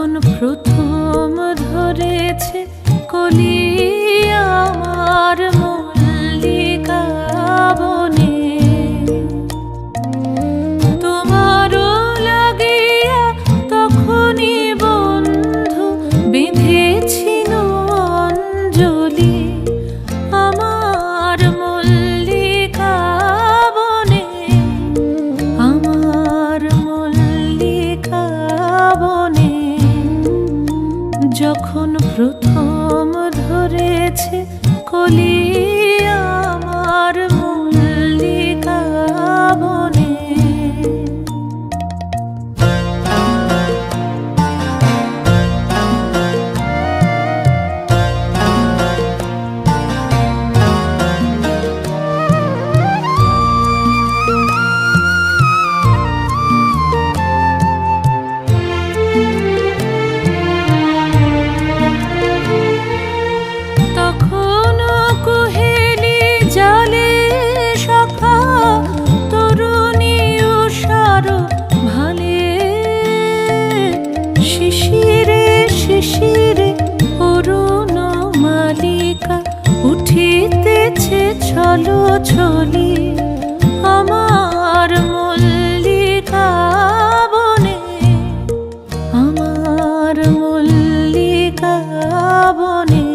যখন প্রথম ধরেছে কলি আমার মল্লিকা যখন প্রথম ধরেছে কলি আমার মল্লিকা ছলো ছলি আমার মল্লিকা বনে। আমার মল্লিকা বনে।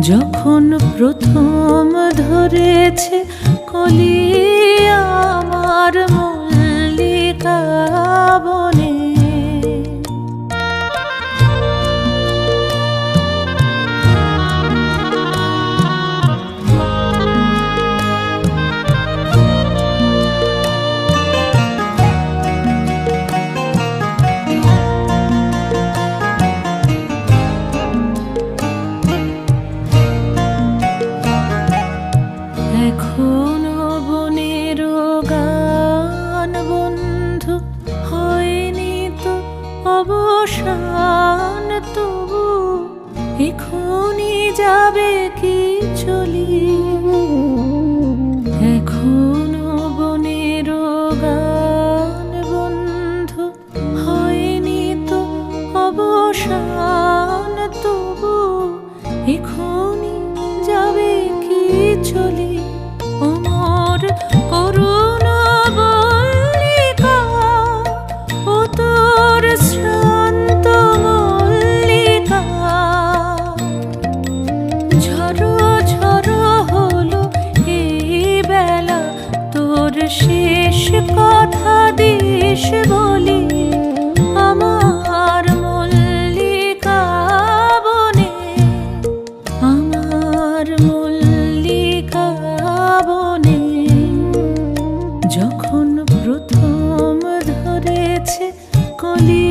যখন প্রথম ধরেছে কলি আমার মল্লিকা বনে এখনই যাবে কি চলি? এখনও বনের গান বন্ধু হয়নি তো অবসান তবু। এখনই শেষ কথা দিস বলি আমার মল্লিকা বনে আমার মল্লিকা বনে। যখন প্রথম ধরেছে কলি